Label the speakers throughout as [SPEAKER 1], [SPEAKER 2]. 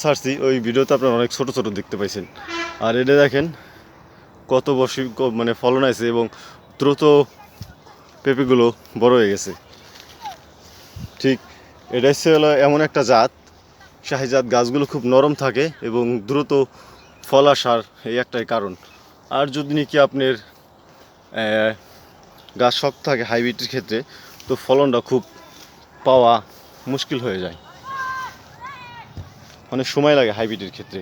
[SPEAKER 1] ছাড়ছি ওই ভিডিওতে আপনারা অনেক ছোট ছোট দেখতে পাইছেন। আর এটা দেখেন, কত ক- মানে ফলন আছে এবং দ্রুত পেঁপেগুলো বড় হয়ে গেছে। ঠিক, এটা হচ্ছে হলো এমন একটা জাত, শাহিজাত গাছগুলো খুব নরম থাকে এবং দ্রুত ফল আসার এই একটাই কারণ। আর যদি নাকি আপনার গাছ শক্ত থাকে হাইব্রিডের ক্ষেত্রে, তো ফলনটা খুব পাওয়া মুশকিল হয়ে যায়। অনেক সময় লাগে হাইব্রিডের ক্ষেত্রে,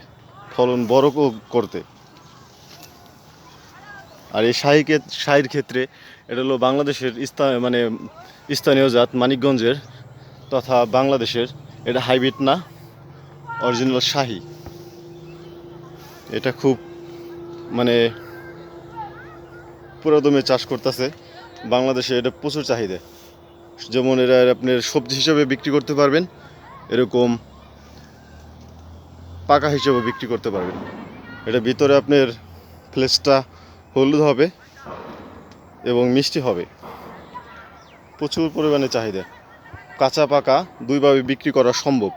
[SPEAKER 1] ফলন বড় করতে। আর এই শাহিকে শাহির ক্ষেত্রে এটা হলো বাংলাদেশের স্থান মানে স্থানীয় জাত মানিকগঞ্জের তথা বাংলাদেশের, এটা হাইব্রিড না, অরিজিনাল শাহি। এটা খুব মানে পুরোদমে চাষ করতেছে, বাংলাদেশে এটা প্রচুর চাহিদা। যেমন এরা আপনার সবজি হিসেবে বিক্রি করতে পারবেন, এরকম পাকা হিসেবে বিক্রি করতে পারবেন। এটা ভিতরে আপনার ফ্লেসটা হলুদ হবে এবং মিষ্টি হবে। প্রচুর পরিমাণে চাহিদা। কাঁচা পাকা দুইভাবে বিক্রি করা সম্ভব।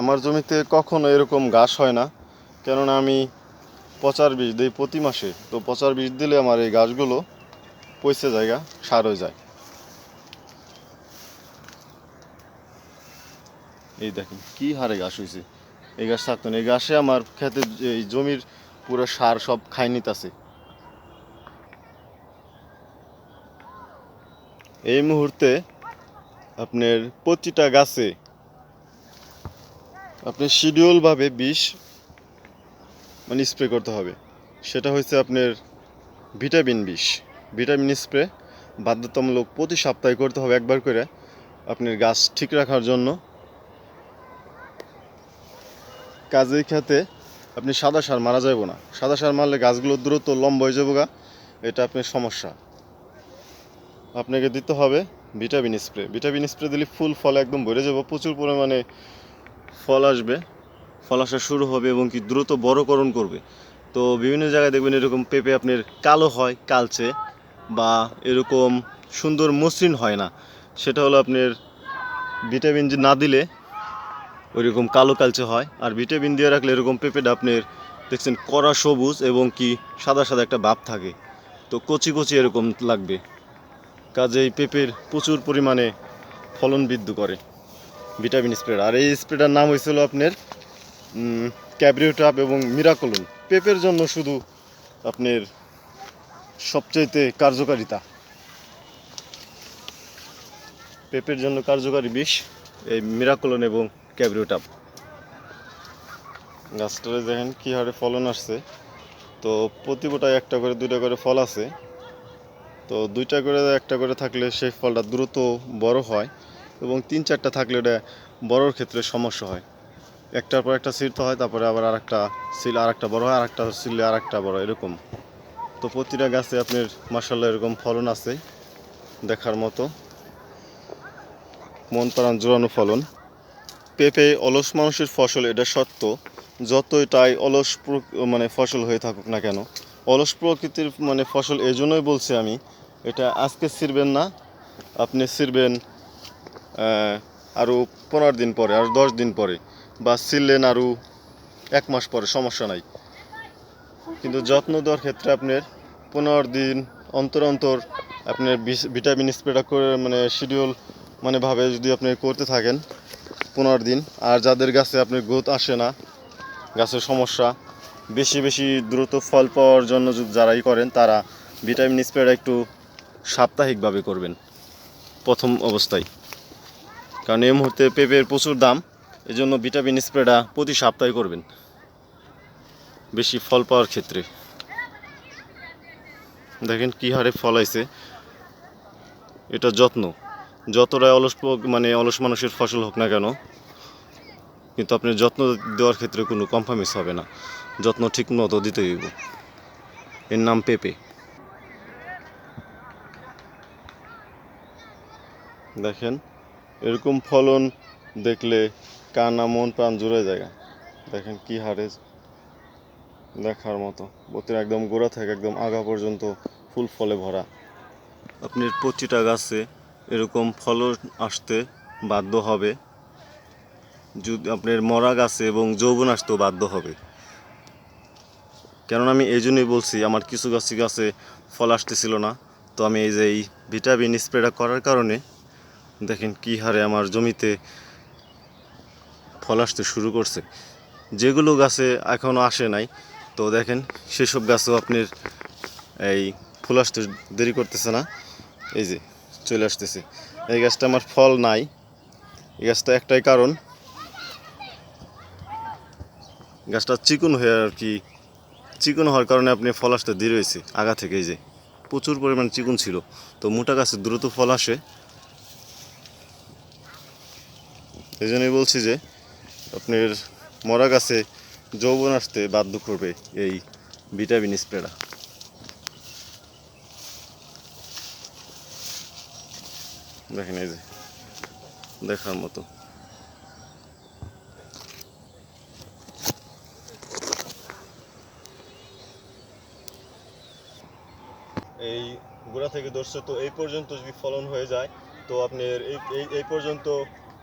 [SPEAKER 1] আমার জমিতে কখনো এরকম ঘাস হয় না, কেননা আমি পচার বীজ দিই প্রতি মাসে। তো পচার বীজ দিলে আমার এই গাছগুলো পচে জায়গা সার হয়ে যায়। এই দেখেন, কি হারে ঘাস হয়েছে এই গাছ থাকতো না, এই গাছে আমার খেতে এই জমির পুরো সার সব খাই নিতেছে। এই মুহূর্তে আপনার প্রতিটা গাছে আপনি শিডিউলভাবে বিষ মানে স্প্রে করতে হবে। সেটা হচ্ছে আপনার ভিটামিন বিষ। ভিটামিন স্প্রে বাধ্যতামূলক প্রতি সপ্তাহে করতে হবে একবার করে আপনার গাছ ঠিক রাখার জন্য। কাজের খেতে আপনি সাদা সার মারা যাব না। সাদা সার মারলে গাছগুলো দ্রুত লম্বা হয়ে যাব গা, এটা আপনার সমস্যা। আপনাকে দিতে হবে ভিটামিন স্প্রে। ভিটামিন স্প্রে দিলে ফুল ফল একদম ভরে যাব প্রচুর পরিমাণে ফল আসবে। ফল আসা শুরু হবে এবং কি দ্রুত বড়করণ করবে। তো বিভিন্ন জায়গায় দেখবেন এরকম পেঁপে আপনার কালো হয়, কালচে, বা এরকম সুন্দর মসৃণ হয় না। সেটা হলো আপনার ভিটামিন না দিলে ওইরকম কালো কালচে হয়। আর ভিটামিন দিয়ে রাখলে এরকম পেঁপেটা আপনার দেখছেন, কড়া সবুজ এবং কি সাদা সাদা একটা ভাব থাকে। তো কচি কচি এরকম লাগবে। কাজেই পেঁপের প্রচুর পরিমাণে ফলন বৃদ্ধি করে ভিটামিন স্প্রে আর এই স্প্রেটার নাম হয়েছিল আপনার ক্যাব্রিওটাপ এবং মিরাকলন। পেঁপের জন্য শুধু আপনার সবচাইতে কার্যকারিতা। পেঁপের জন্য কার্যকারী বিষ, এই মিরাকলন এবং ক্যাব্রিওটাপ গাছটারে দেখেন কী হারে ফলন আসছে। তো প্রতি গোটায় একটা করে, দুইটা করে ফল আছে। তো দুইটা করে, একটা করে থাকলে সেই ফলটা দ্রুত বড় হয় এবং তিন চারটা থাকলে এটা বড়োর ক্ষেত্রে সমস্যা হয়। একটার পর একটা ছিঁড়তে হয়, তারপরে আবার আরেকটা সিল আরেকটা বড়ো হয়, আরেকটা সিললে আরেকটা বড়ো এরকম। তো প্রতিটা গাছে আপনার মাসাল্লাহ এরকম ফলন আছে দেখার মতো। মন প্রাণ জোরানো ফলন। পেঁপে, অলস মানুষের ফসল, এটা সত্য। যতই তাই অলস মানে ফসল হয়ে থাকুক না কেন, অলস প্রকৃতির মানে ফসল এই জন্যই বলছি আমি, এটা আজকে ছিঁড়বেন না, আপনি ছিঁড়বেন আরও পনেরো দিন পরে আর দশ দিন পরে, বা ছিললেন আরও এক মাস পরে, সমস্যা নাই। কিন্তু যত্ন দেওয়ার ক্ষেত্রে আপনার পনেরো দিন অন্তর অন্তর আপনার ভিটামিন স্প্রেটা করে মানে শিডিউল মানে ভাবে যদি আপনি করতে থাকেন পনেরো দিন। আর যাদের গাছে আপনি গ্রোথ আসে না গাছের সমস্যা, বেশি বেশি দ্রুত ফল পাওয়ার জন্য যারাই করেন, তারা ভিটামিন স্প্রেটা একটু সাপ্তাহিকভাবে করবেন। প্রথম অবস্থায়। কারণ এই মুহূর্তে পেঁপের প্রচুর দাম এই জন্য ভিটামিন স্প্রেটা প্রতি সপ্তাহে করবেন। বেশি ফল পাওয়ার ক্ষেত্রে। দেখেন কী হারে ফল আইছে। এটা যত্ন। যতটা অলস মানে অলস মানুষের ফসল হোক না কেন, কিন্তু আপনি যত্ন দেওয়ার ক্ষেত্রে কোনো কম্প্রোমাইজ হবে না। যত্ন ঠিক মতো দিতে হইব। এর নাম পেঁপে। দেখেন, এরকম ফলন দেখলে কানা মন প্রাণ জুড়ে জায়গা। দেখেন কি হারে দেখার মতো। বতির একদম গোড়া থেকে একদম আগা পর্যন্ত ফুল ফলে ভরা। আপনি প্রতিটা গাছে এরকম ফলন আসতে বাধ্য হবে। যদি আপনার মরা গাছে এবং যৌবন আসতেও বাধ্য হবে। কেননা আমি এই জন্যই বলছি, আমার কিছু গাছি গাছে ফল আসতেছিল না। তো আমি এই যে এই ভিটামিন স্প্রেটা করার কারণে দেখেন কী হারে আমার জমিতে ফল আসতে শুরু করছে। যেগুলো গাছে এখনও আসে নাই, তো দেখেন সেসব গাছও আপনার এই ফুল আসতে দেরি করতেছে না। এই যে চলে আসতেছে। এই গাছটা আমার ফল নাই। এই গাছটা একটাই কারণ। গাছটা চিকন হয়ে আর কি, চিকন হওয়ার কারণে আপনি ফল আসতে দেরি হয়েছে, আগা থেকে যে। প্রচুর পরিমাণ চিকন ছিল। তো মোটা গাছে দ্রুত ফল আসে। এই জন্যই বলছি যে, আপনার মরা গাছে যৌবন আসতে বাধ্য করবে এই ভিটামিন স্প্রেটা। দেখেন এই যে, দেখার মতো। এই গোড়া থেকে ধরছে, তো এই পর্যন্ত যদি ফলন হয়ে যায়, তো আপনি এই এই পর্যন্ত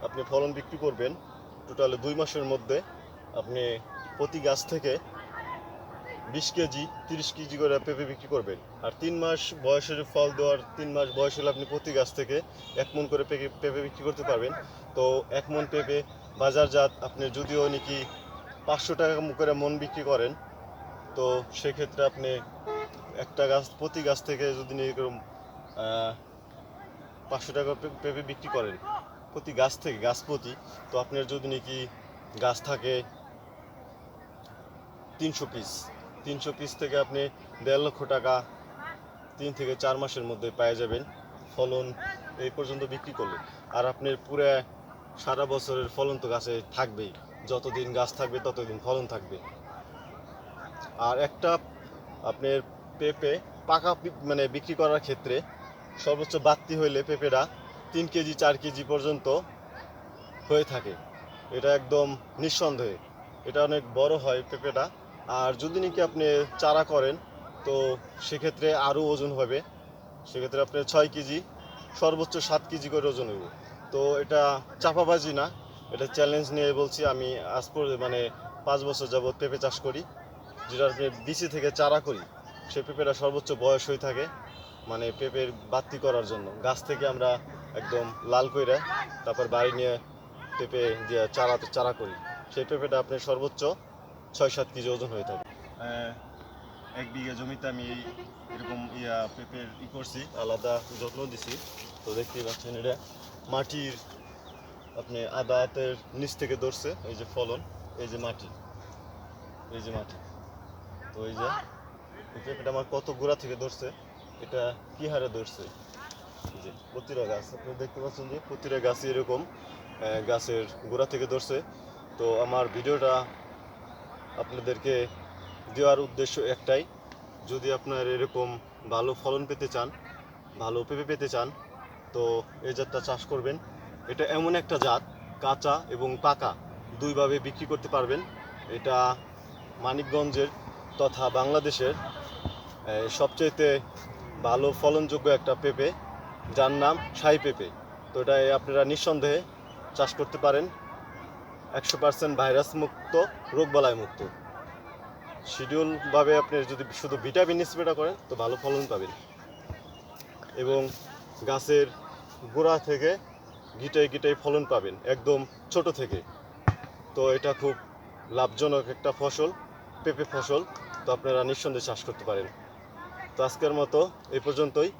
[SPEAKER 1] আপনি ফলন বিক্রি করবেন। টোটাল দুই মাসের মধ্যে আপনি প্রতি গাছ থেকে বিশ কেজি, তিরিশ কেজি করে পেঁপে বিক্রি করবেন। আর তিন মাস বয়সের ফল দেওয়ার তিন মাস বয়স হলে আপনি প্রতি গাছ থেকে এক মন করে পেঁপে পেঁপে বিক্রি করতে পারবেন। তো এক মন পেঁপে বাজারজাত, আপনি যদিও নাকি পাঁচশো টাকা করে মন বিক্রি করেন, তো সেক্ষেত্রে আপনি একটা গাছ, প্রতি গাছ থেকে যদি এরকম পাঁচশো টাকা পেঁপে বিক্রি করেন, প্রতি গাছ থেকে, গাছ প্রতি, তো আপনার যদি নাকি গাছ থাকে তিনশো পিস তিনশো পিস থেকে আপনি দেড় লক্ষ টাকা তিন থেকে চার মাসের মধ্যে পেয়ে যাবেন ফলন এই পর্যন্ত বিক্রি করলে আর আপনার পুরো সারা বছরের ফলন তো গাছে থাকবেই। যতদিন গাছ থাকবে, ততদিন ফলন থাকবে। আর একটা আপনার পেঁপে পাকা মানে বিক্রি করার ক্ষেত্রে সর্বোচ্চ বাড়তি হইলে পেঁপেটা তিন কেজি, চার কেজি পর্যন্ত হয়ে থাকে। এটা একদম নিঃসন্দেহে। এটা অনেক বড় হয় পেঁপেটা। আর যদি নাকি আপনি চারা করেন, তো সেক্ষেত্রে আরও ওজন হবে। সেক্ষেত্রে আপনি ছয় কেজি, সর্বোচ্চ সাত কেজি করে ওজন হবে তো এটা চাপাবাজি না, এটা চ্যালেঞ্জ নিয়ে বলছি আমি আজ মানে পাঁচ বছর যাবত পেঁপে চাষ করি। যেটা আপনি বিচি থেকে চারা করি, সে পেঁপেটা সর্বোচ্চ বয়স হয়ে থাকে মানে পেঁপের বাতি করার জন্য। গাছ থেকে আমরা একদম লাল কইরা তারপর বাড়ি নিয়ে পেঁপে দিয়ে চারা চারা করি। সেই পেঁপেটা আপনি সর্বোচ্চ ছয় সাত কেজি ওজন হয়ে থাকে। এক বিঘা জমিতে আমি এই এরকম ইয়া পেঁপের ই করছি, আলাদা যত্ন দিছি। তো দেখতেই পাচ্ছেন এটা মাটির আপনি আদা নিচ থেকে ধরছে, এই যে ফলন, এই যে মাটি, এই যে মাটি। তো এই যে পেঁপেটা আমার কত গোড়া থেকে ধরছে, এটা কি হারে ধরছে? যে প্রতিটা গাছ, আপনি দেখতে পাচ্ছেন যে প্রতিটা গাছই এরকম গাছের গোড়া থেকে ধরছে। তো আমার ভিডিওটা আপনাদেরকে দেওয়ার উদ্দেশ্য একটাই। যদি আপনার এরকম ভালো ফলন পেতে চান, ভালো পেঁপে পেতে চান, তো এই জাতটা চাষ করবেন। এটা এমন একটা জাত, কাঁচা এবং পাকা, দুইভাবে বিক্রি করতে পারবেন। এটা মানিকগঞ্জের তথা বাংলাদেশের সবচাইতে ভালো ফলনযোগ্য একটা পেঁপে, যার নাম শাহী পেঁপে। তো এটা আপনারা নিঃসন্দেহে চাষ করতে পারেন। একশো পার্সেন্ট ভাইরাস মুক্ত রোগবালাই মুক্ত। শিডিউলভাবে আপনি যদি শুধু ভিটামিন স্প্রেটা করেন, তো ভালো ফলন পাবেন। এবং গাছের গোড়া থেকে গিটাই গিটাই ফলন পাবেন, একদম ছোট থেকে। তো এটা খুব লাভজনক একটা ফসল, পেঁপে ফসল, তো আপনারা নিঃসন্দেহে চাষ করতে পারেন। তো আজকের মতো এই পর্যন্তই।